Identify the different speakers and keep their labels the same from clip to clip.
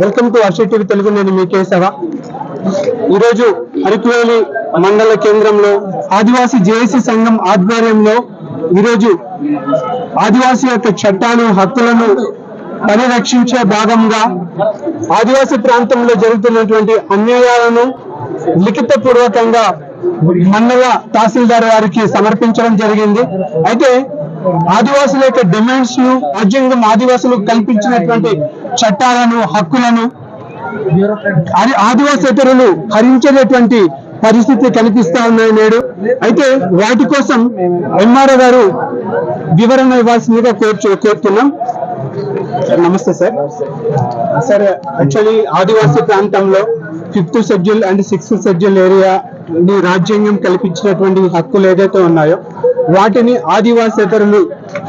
Speaker 1: Welcome to Varsha TV Telugu నేను మీ కేశవ. ఈరోజు అరకువేలి మండల కేంద్రంలో ఆదివాసీ జేఏసీ సంఘం ఆధ్వర్యంలో ఈరోజు ఆదివాసీ యొక్క చట్టాలు హక్కులను పరిరక్షించే భాగంగా ఆదివాసీ ప్రాంతంలో జరుగుతున్నటువంటి అన్యాయాలను లిఖిత పూర్వకంగా మండల తహసీల్దార్ వారికి సమర్పించడం జరిగింది. అయితే ఆదివాసుల యొక్క డిమాండ్స్ను రాజ్యాంగం ఆదివాసులకు కల్పించినటువంటి చట్టాలను హక్కులను అది ఆదివాసేతరులు హరించేటటువంటి పరిస్థితి కనిపిస్తా ఉన్నాయి నేడు. అయితే వాటి కోసం ఎంఆర్ఓ గారు వివరణ ఇవ్వాల్సిందిగా కోర్చు కోరుతున్నాం. నమస్తే సార్. సార్ యాక్చువల్లీ ఆదివాసీ ప్రాంతంలో fifth schedule and sixth schedule area రాజ్యాంగం కల్పించినటువంటి హక్కులు ఏదైతే ఉన్నాయో వాటిని ఆదివాసేతరులు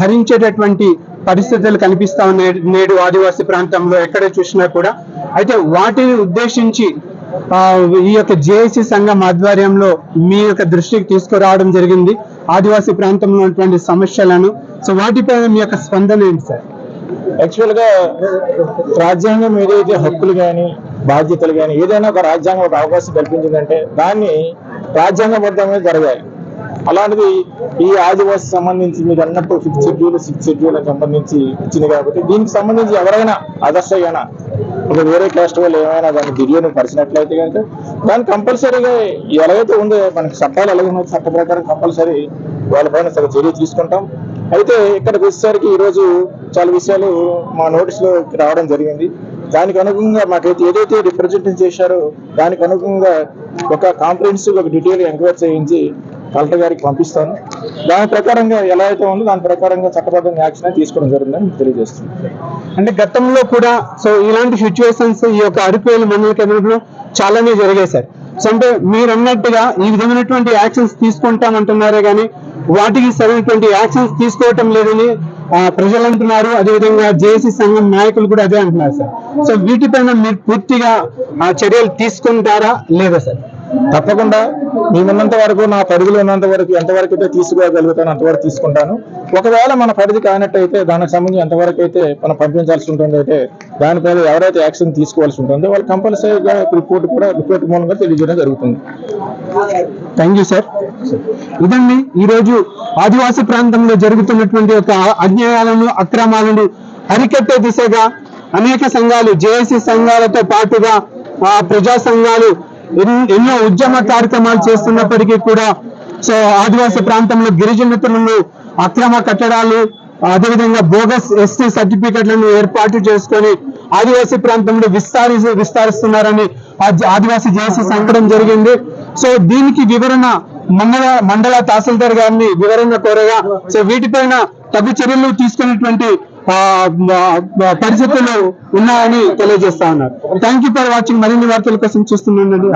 Speaker 1: హరించేటటువంటి పరిస్థితులు కనిపిస్తా ఉన్నాయి నేడు ఆదివాసీ ప్రాంతంలో ఎక్కడ చూసినా కూడా. అయితే వాటిని ఉద్దేశించి ఈ యొక్క జేఏసీ సంఘం ఆధ్వర్యంలో మీ యొక్క దృష్టికి తీసుకురావడం జరిగింది. ఆదివాసీ ప్రాంతంలో ఉన్నటువంటి సమస్యలను. సో వాటిపై మీ యొక్క స్పందన ఏంటి సార్?
Speaker 2: యాక్చువల్గా రాజ్యాంగం ఏదైతే హక్కులు కానీ బాధ్యతలు కానీ ఏదైనా ఒక రాజ్యాంగం ఒక అవకాశం కల్పించిందంటే దాన్ని రాజ్యాంగబద్ధంగా జరగాలి. అలాంటిది ఈ ఆదివాసి సంబంధించి మీరు అన్నట్టు ఫిఫ్త్ షెడ్యూల్ సిక్స్త్ షెడ్యూల్ సంబంధించి ఇచ్చింది కాబట్టి దీనికి సంబంధించి ఎవరైనా ఆదర్శగా ఒక వేరే క్యాస్ట్ వాళ్ళు ఏమైనా దాన్ని దుర్యోగం పరిచినట్లయితే కనుక దాన్ని కంపల్సరీగా ఎలాగైతే ఉందో మనకి చట్టాలు ఎలాగ ఉన్నాయో చట్ట ప్రకారం కంపల్సరీ వాళ్ళపైన సగ చర్య తీసుకుంటాం. అయితే ఇక్కడికి వచ్చేసరికి ఈ రోజు చాలా విషయాలు మా నోటీస్లో రావడం జరిగింది. దానికి అనుగుణంగా మాకైతే ఏదైతే రిప్రజెంటేషన్ చేశారో దానికి అనుగుణంగా ఒక కాంప్రహెన్సివ్ ఒక డీటెయిల్ ఎంక్వైరీ చేయించి కలెక్టర్ గారికి పంపిస్తాను. దాని ప్రకారంగా ఎలా అయితే ఉందో దాని ప్రకారంగా చట్టబద్ధంగా యాక్షన్ తీసుకోవడం జరిగిందని తెలియజేస్తుంది తెలియజేస్తున్నాను.
Speaker 1: అంటే గతంలో కూడా సో ఇలాంటి సిచ్యువేషన్స్ ఈ యొక్క అరకువేలు మండల కేంద్రంలో చాలానే జరిగాయి సార్. సో అంటే మీరు అన్నట్టుగా ఈ విధమైనటువంటి యాక్షన్స్ తీసుకుంటామంటున్నారే కానీ వాటికి సరైనటువంటి యాక్షన్స్ తీసుకోవటం లేదని ప్రజలు అంటున్నారు అదేవిధంగా జేసీ సంఘం నాయకులు కూడా అదే అంటున్నారు సార్. సో వీటిపైన మీరు పూర్తిగా ఆ, చర్యలు తీసుకుంటారా లేదా సార్?
Speaker 2: తప్పకుండా నేనున్నంత వరకు నా పరిధిలో ఉన్నంత వరకు ఎంతవరకు అయితే తీసుకోగలుగుతాను అంతవరకు తీసుకుంటాను. ఒకవేళ మన పరిధి కానట్టయితే దానికి సంబంధించి ఎంతవరకు అయితే మనం పంపించాల్సి ఉంటుందో అయితే దానిపైన ఎవరైతే యాక్షన్ తీసుకోవాల్సి ఉంటుందో వాళ్ళు కంపల్సరీగా రిపోర్ట్ కూడా రిపోర్ట్ మూలంగా తెలియజేయడం జరుగుతుంది.
Speaker 1: థ్యాంక్ యూ సార్ ఇదండి ఈ రోజు ఆదివాసీ ప్రాంతంలో జరుగుతున్నటువంటి ఒక అన్యాయాలను అక్రమాలను అరికట్టే దిశగా అనేక సంఘాలు జేఏసీ సంఘాలతో పాటుగా ఆ ప్రజా సంఘాలు ఎన్నో ఉద్యమ కార్యక్రమాలు చేస్తున్నప్పటికీ కూడా సో ఆదివాసీ ప్రాంతంలో గిరిజనులను అక్రమ కట్టడాలు అదేవిధంగా బోగస్ ఎస్టీ సర్టిఫికెట్లను ఏర్పాటు చేసుకొని ఆదివాసీ ప్రాంతంలో విస్తారి విస్తరిస్తున్నారని ఆదివాసీ జేసీ సంకటం జరిగింది. సో దీనికి వివరణ మండల మండల తహసీల్దార్ గారిని వివరణ కోరగా సో వీటిపైన తగు చర్యలు తీసుకున్నటువంటి పరిస్థితులు ఉన్నాయని తెలియజేస్తా ఉన్నారు. థ్యాంక్ యూ ఫర్ వాచింగ్ మరిన్ని వార్తల కోసం చూస్తున్నానండి